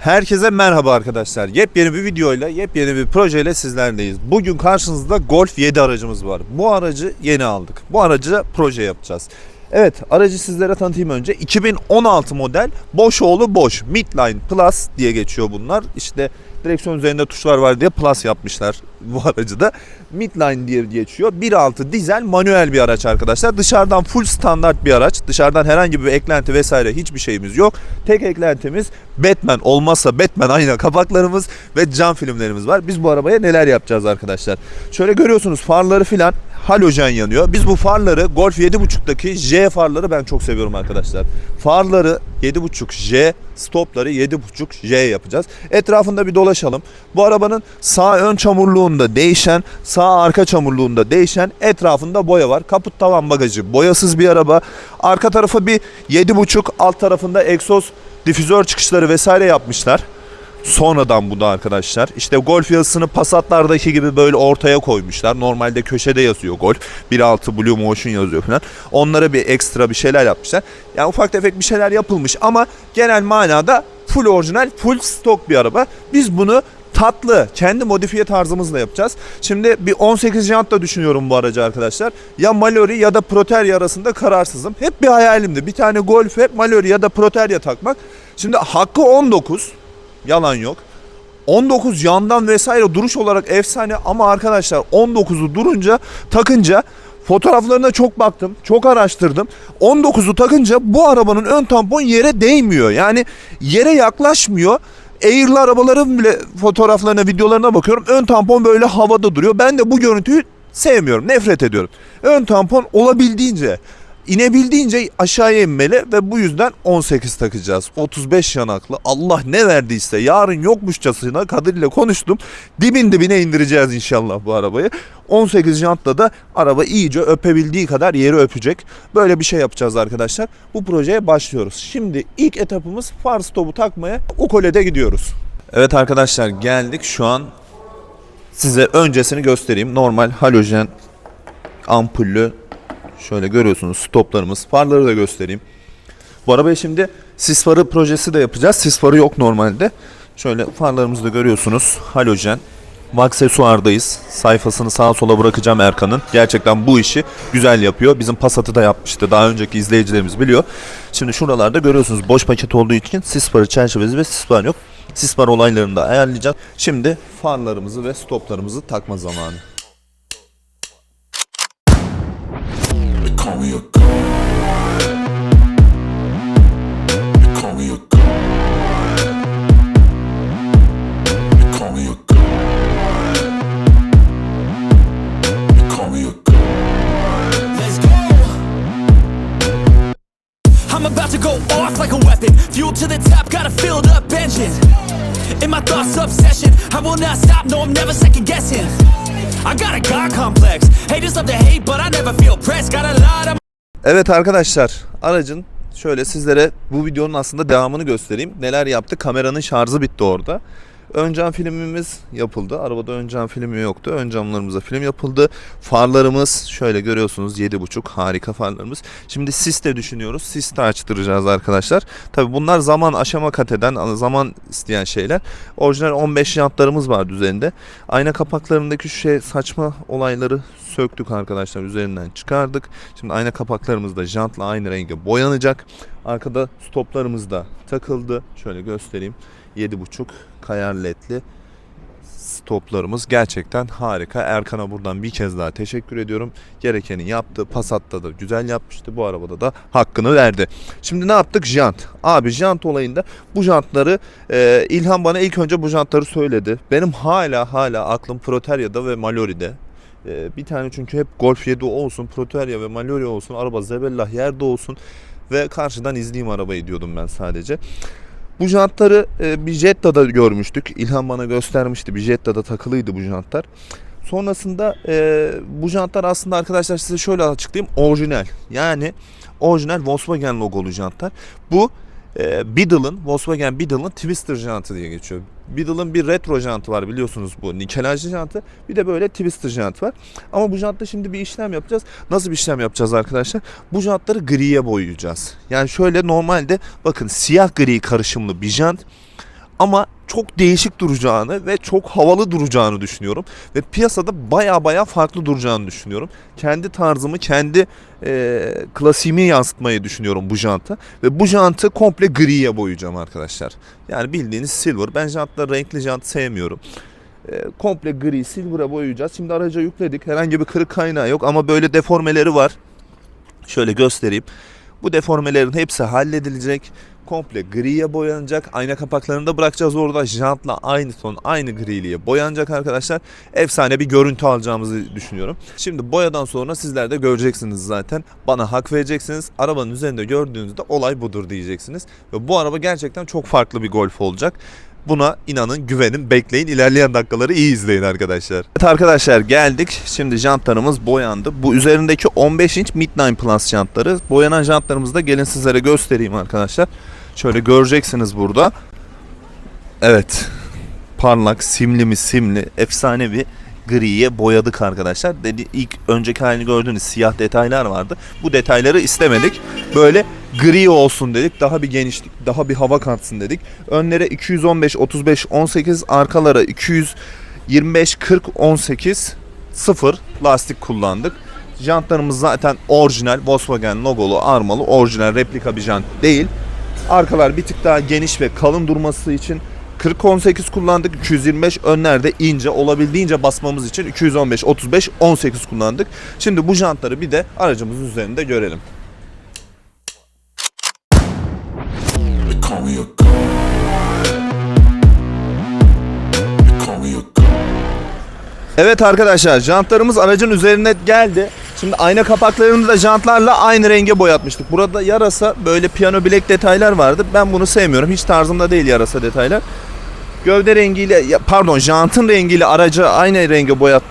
Herkese merhaba arkadaşlar. Yepyeni bir videoyla, yepyeni bir projeyle sizlerleyiz. Bugün karşınızda Golf 7 aracımız var. Bu aracı yeni aldık. Bu aracı proje yapacağız. Evet, aracı sizlere tanıtayım önce. 2016 model Boşoğlu Boş. Midline Plus diye geçiyor bunlar. İşte direksiyon üzerinde tuşlar var diye Plus yapmışlar bu aracı da. Midline diye geçiyor. 1.6 dizel manuel bir araç arkadaşlar. Dışarıdan full standart bir araç. Dışarıdan herhangi bir eklenti vesaire hiçbir şeyimiz yok. Tek eklentimiz Batman olmazsa Batman ayna kapaklarımız ve cam filmlerimiz var. Biz bu arabaya neler yapacağız arkadaşlar? Şöyle görüyorsunuz farları filan halojen yanıyor. Biz bu farları Golf 7.5'taki J farları ben çok seviyorum arkadaşlar. Farları 7.5 J, stopları 7.5 J yapacağız. Etrafında bir dolaşalım. Bu arabanın sağ ön çamurluğunda değişen, sağ arka çamurluğunda değişen etrafında boya var. Kaput tavan bagajı boyasız bir araba. Arka tarafı bir 7.5 alt tarafında egzoz difüzör çıkışları vesaire yapmışlar. Sonradan bu da arkadaşlar. İşte golf yazısını Passat'lardaki gibi böyle ortaya koymuşlar. Normalde köşede yazıyor golf. 1.6 Blue Motion yazıyor falan. Onlara bir ekstra bir şeyler yapmışlar. Yani ufak tefek bir şeyler yapılmış ama genel manada full orijinal, full stok bir araba. Biz bunu tatlı, kendi modifiye tarzımızla yapacağız. Şimdi bir 18 jant da düşünüyorum bu aracı arkadaşlar. Ya Mallory ya da Proterya arasında kararsızım. Hep bir hayalimdi. Bir tane Golf'e Mallory ya da Proterya takmak. Şimdi hakkı 19. Yalan yok. 19 yandan vesaire duruş olarak efsane ama arkadaşlar 19'u durunca takınca fotoğraflarına çok baktım, çok araştırdım. 19'u takınca bu arabanın ön tampon yere değmiyor. Yani yere yaklaşmıyor. Air'lı arabaların bile fotoğraflarına, videolarına bakıyorum. Ön tampon böyle havada duruyor. Ben de bu görüntüyü sevmiyorum, nefret ediyorum. Ön tampon olabildiğince inebildiğince aşağıya inmeli ve bu yüzden 18 takacağız. 35 yanaklı Allah ne verdiyse yarın yokmuşçasına Kadir ile konuştum. Dibin dibine indireceğiz inşallah bu arabayı. 18 jantla da araba iyice öpebildiği kadar yeri öpecek. Böyle bir şey yapacağız arkadaşlar. Bu projeye başlıyoruz. Şimdi ilk etapımız far stopu takmaya Ukole'de gidiyoruz. Evet arkadaşlar geldik şu an size öncesini göstereyim. Normal halojen ampullü Şöyle görüyorsunuz stoplarımız. Farları da göstereyim. Bu arabaya şimdi sis farı projesi de yapacağız. Sis farı yok normalde. Şöyle farlarımızı da görüyorsunuz. Halojen. Aksesuardayız. Sayfasını sağa sola bırakacağım Erkan'ın. Gerçekten bu işi güzel yapıyor. Bizim Passat'ı da yapmıştı. Daha önceki izleyicilerimiz biliyor. Şimdi şuralarda görüyorsunuz boş paket olduğu için sis farı çerçevesi ve sis far yok. Sis far olaylarını da ayarlayacağız. Şimdi farlarımızı ve stoplarımızı takma zamanı. Call me a god. They call me a god. They call me a god. They call me a god. Let's go. I'm about to go off like a weapon. Fuel to the top, got a filled up engine. In my thoughts, obsession. I will not stop, no, I'm never second guessing. I got a God complex. Haters love to hate, but I never feel pressed. Got a lot of Evet arkadaşlar aracın şöyle sizlere bu videonun aslında devamını göstereyim. Neler yaptı? Kameranın şarjı bitti orada. Ön cam filmimiz yapıldı. Arabada ön cam filmi yoktu. Ön camlarımıza film yapıldı. Farlarımız şöyle görüyorsunuz 7.5 harika farlarımız. Şimdi sis de düşünüyoruz. Sis de açtıracağız arkadaşlar. Tabi bunlar zaman aşama kat eden, zaman isteyen şeyler. Orijinal 15 jantlarımız vardı üzerinde. Ayna kapaklarındaki şu şey saçma olayları söktük arkadaşlar. Üzerinden çıkardık. Şimdi ayna kapaklarımız da jantla aynı renge boyanacak. Arkada stoplarımız da takıldı. Şöyle göstereyim. 7.5 kayar ledli stoplarımız gerçekten harika. Erkan'a buradan bir kez daha teşekkür ediyorum. Gerekeni yaptı. Passat'ta da güzel yapmıştı. Bu arabada da hakkını verdi. Şimdi ne yaptık? Jant. Abi jant olayında bu jantları e, İlhan bana ilk önce bu jantları söyledi. Benim hala hala aklım Proterya'da ve Mallory'de. E, bir tane çünkü hep Golf 7 olsun, Proterya ve Mallory olsun, araba zebellah yerde olsun ve karşıdan izleyeyim arabayı diyordum ben sadece. Bu jantları e, bir Jetta'da görmüştük. İlhan bana göstermişti. Bir Jetta'da takılıydı bu jantlar. Sonrasında e, bu jantlar aslında arkadaşlar size şöyle açıklayayım. Orijinal. Yani orijinal Volkswagen logolu jantlar. Bu e, Beetle'ın, Volkswagen Beetle'ın Twister jantı diye geçiyor. Beetle'ın bir retro jantı var biliyorsunuz bu nikelajlı jantı. Bir de böyle Twister jant var. Ama bu jantta şimdi bir işlem yapacağız. Nasıl bir işlem yapacağız arkadaşlar? Bu jantları griye boyayacağız. Yani şöyle normalde bakın siyah gri karışımlı bir jant ama çok değişik duracağını ve çok havalı duracağını düşünüyorum. Ve piyasada baya baya farklı duracağını düşünüyorum. Kendi tarzımı, kendi e, klasiğimi yansıtmayı düşünüyorum bu janta. Ve bu jantı komple griye boyayacağım arkadaşlar. Yani bildiğiniz silver. Ben jantları renkli jant sevmiyorum. Komple gri, silver'a boyayacağız. Şimdi araca yükledik. Herhangi bir kırık kaynağı yok ama böyle deformeleri var. Şöyle göstereyim. Bu deformelerin hepsi halledilecek. Komple griye boyanacak. Ayna kapaklarını da bırakacağız orada. Jantla aynı ton, aynı griliğe boyanacak arkadaşlar. Efsane bir görüntü alacağımızı düşünüyorum. Şimdi boyadan sonra sizler de göreceksiniz zaten. Bana hak vereceksiniz. Arabanın üzerinde gördüğünüzde olay budur diyeceksiniz. Ve bu araba gerçekten çok farklı bir Golf olacak. Buna inanın güvenin bekleyin ilerleyen dakikaları iyi izleyin arkadaşlar. Evet arkadaşlar geldik. Şimdi jantlarımız boyandı. Bu üzerindeki 15 inç Midline Plus jantları. Boyanan jantlarımızı da gelin sizlere göstereyim arkadaşlar. Şöyle göreceksiniz burada. Evet. Parlak, simli mi simli, efsane bir griye boyadık arkadaşlar. Dedi ilk önceki halini gördüğünüz siyah detaylar vardı. Bu detayları istemedik. Böyle gri olsun dedik. Daha bir genişlik, daha bir hava katsın dedik. Önlere 215, 35, 18, arkalara 225, 40, 18, 0 lastik kullandık. Jantlarımız zaten orijinal Volkswagen logolu, armalı, orijinal replika bir jant değil. Arkalar bir tık daha geniş ve kalın durması için 40-18 kullandık. 225 önlerde ince olabildiğince basmamız için 215, 35, 18 kullandık. Şimdi bu jantları bir de aracımızın üzerinde görelim. Evet arkadaşlar jantlarımız aracın üzerine geldi. Şimdi ayna kapaklarını da jantlarla aynı renge boyatmıştık. Burada yarasa böyle piyano bilek detaylar vardı. Ben bunu sevmiyorum. Hiç tarzımda değil yarasa detaylar. Gövde rengiyle pardon jantın rengiyle aracı aynı renge boyat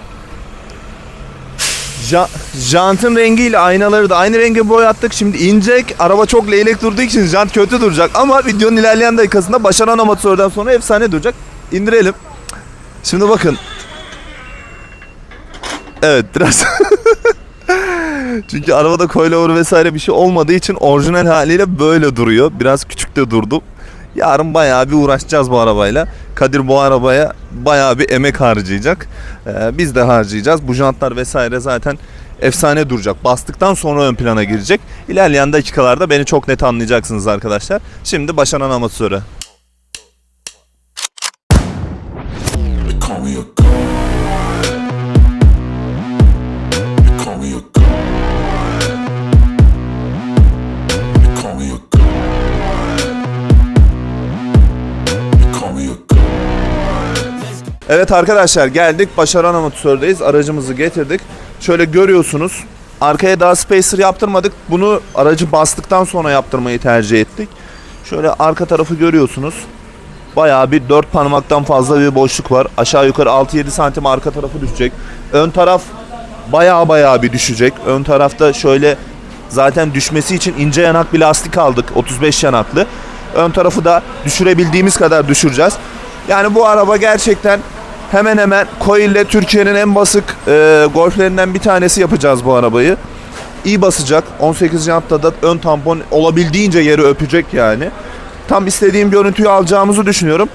Ja- jantın rengiyle aynaları da aynı renge boyattık. Şimdi inecek. Araba çok leylek durduğu için jant kötü duracak. Ama videonun ilerleyen dakikasında başaran amatörden sonra efsane duracak. İndirelim. Şimdi bakın. Evet biraz. Çünkü arabada coilover vesaire bir şey olmadığı için orijinal haliyle böyle duruyor. Biraz küçük de durdu. Yarın bayağı bir uğraşacağız bu arabayla. Kadir bu arabaya bayağı bir emek harcayacak. Ee, biz de harcayacağız. Bu jantlar vesaire zaten efsane duracak. Bastıktan sonra ön plana girecek. İlerleyen dakikalarda beni çok net anlayacaksınız arkadaşlar. Şimdi başaran amatörü. Evet arkadaşlar geldik başaran amatördeyiz. Aracımızı getirdik. Şöyle görüyorsunuz. Arkaya daha spacer yaptırmadık. Bunu aracı bastıktan sonra yaptırmayı tercih ettik. Şöyle arka tarafı görüyorsunuz. Bayağı bir 4 parmaktan fazla bir boşluk var. Aşağı yukarı 6-7 santim arka tarafı düşecek. Ön taraf bayağı bayağı bir düşecek. Ön tarafta şöyle zaten düşmesi için ince yanak bir lastik aldık. 35 yanaklı. Ön tarafı da düşürebildiğimiz kadar düşüreceğiz. Yani bu araba gerçekten hemen hemen Coil ile Türkiye'nin en basık e, golflerinden bir tanesi yapacağız bu arabayı. İyi basacak. 18 jantta da ön tampon olabildiğince yeri öpecek yani. Tam istediğim görüntüyü alacağımızı düşünüyorum.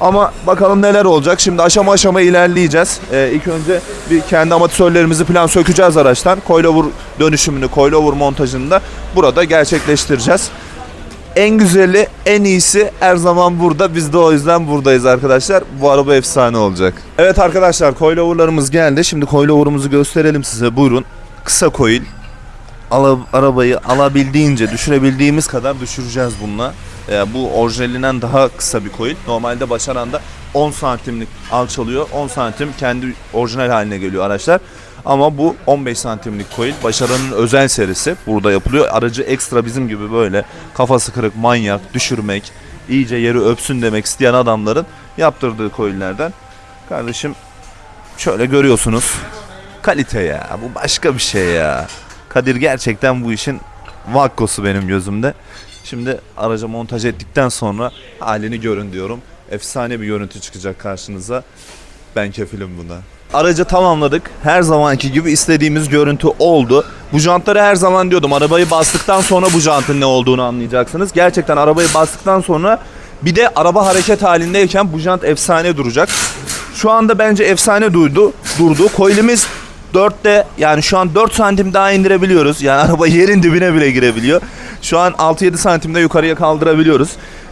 Ama bakalım neler olacak. Şimdi aşama aşama ilerleyeceğiz. Ee, ilk önce bir kendi amatörlerimizi plan sökeceğiz araçtan. Coilover dönüşümünü, coilover montajını da burada gerçekleştireceğiz. En güzeli, en iyisi her zaman burada. Biz de o yüzden buradayız arkadaşlar. Bu araba efsane olacak. Evet arkadaşlar, coilover'larımız geldi. Şimdi coilover'ımızı gösterelim size. Buyurun. Kısa coil. Ala- arabayı alabildiğince, düşürebildiğimiz kadar düşüreceğiz bununla. Ee, bu orijinalinden daha kısa bir coil. Normalde Başaran'da 10 santimlik alçalıyor. 10 santim kendi orijinal haline geliyor araçlar. Ama bu 15 santimlik coil. Başaran'ın özel serisi burada yapılıyor. Aracı ekstra bizim gibi böyle kafası kırık, manyak, düşürmek, iyice yeri öpsün demek isteyen adamların yaptırdığı coillerden. Kardeşim şöyle görüyorsunuz. Kalite ya. Bu başka bir şey ya. Kadir gerçekten bu işin vakkosu benim gözümde. Şimdi araca montaj ettikten sonra halini görün diyorum. Efsane bir görüntü çıkacak karşınıza. Ben kefilim buna. Aracı tamamladık. Her zamanki gibi istediğimiz görüntü oldu. Bu jantları her zaman diyordum. Arabayı bastıktan sonra bu jantın ne olduğunu anlayacaksınız. Gerçekten arabayı bastıktan sonra Bir de araba hareket halindeyken bu jant efsane duracak. Şu anda bence efsane duydu, durdu. Koilimiz 4'te yani şu an 4 santim daha indirebiliyoruz. Yani araba yerin dibine bile girebiliyor. Şu an 6-7 santimde yukarıya kaldırabiliyoruz.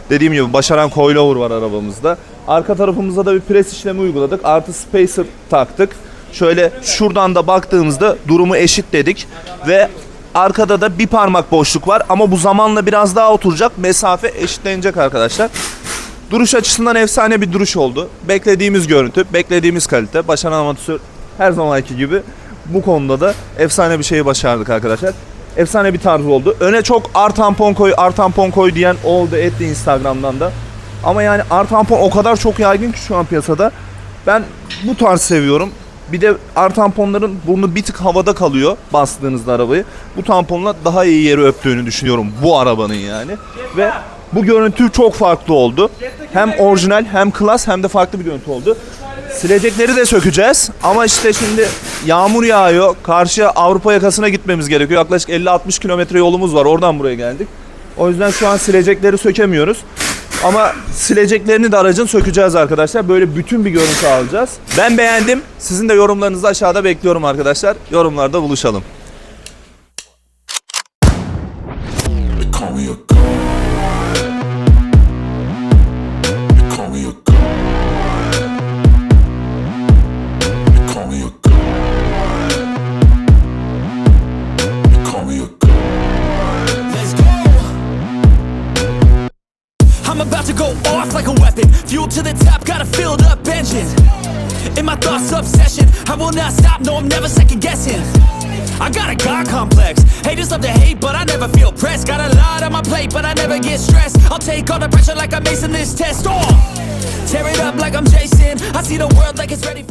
Dediğim gibi başaran coilover var arabamızda. Arka tarafımıza da bir pres işlemi uyguladık. Artı spacer taktık. Şöyle şuradan da baktığımızda durumu eşitledik ve arkada da bir parmak boşluk var ama bu zamanla biraz daha oturacak. Mesafe eşitlenecek arkadaşlar. Duruş açısından efsane bir duruş oldu. Beklediğimiz görüntü, beklediğimiz kalite. Başaran amatör her zamanki gibi bu konuda da efsane bir şeyi başardık arkadaşlar. Efsane bir tarz oldu. Öne çok ar tampon koy, ar tampon koy diyen oldu etti Instagram'dan da. Ama yani ar tampon o kadar çok yaygın ki şu an piyasada. Ben bu tarz seviyorum. Bir de ar tamponların burnu bir tık havada kalıyor bastığınızda arabayı. Bu tamponla daha iyi yeri öptüğünü düşünüyorum bu arabanın yani. Ve bu görüntü çok farklı oldu. Hem orijinal hem klas hem de farklı bir görüntü oldu. Silecekleri de sökeceğiz ama işte şimdi yağmur yağıyor. Karşıya Avrupa yakasına gitmemiz gerekiyor. Yaklaşık 50-60 kilometre yolumuz var. Oradan buraya geldik. O yüzden şu an silecekleri sökemiyoruz. Ama sileceklerini de aracın sökeceğiz arkadaşlar. Böyle bütün bir görüntü alacağız. Ben beğendim. Sizin de yorumlarınızı aşağıda bekliyorum arkadaşlar. Yorumlarda buluşalım. I'm about to go off like a weapon. Fuel to the top, got a filled up engine. In my thoughts, obsession. I will not stop, no, I'm never second guessing. I got a God complex. Haters love to hate, but I never feel pressed. Got a lot on my plate, but I never get stressed. I'll take all the pressure like I'm acing this test. Oh, tear it up like I'm Jason. I see the world like it's ready for.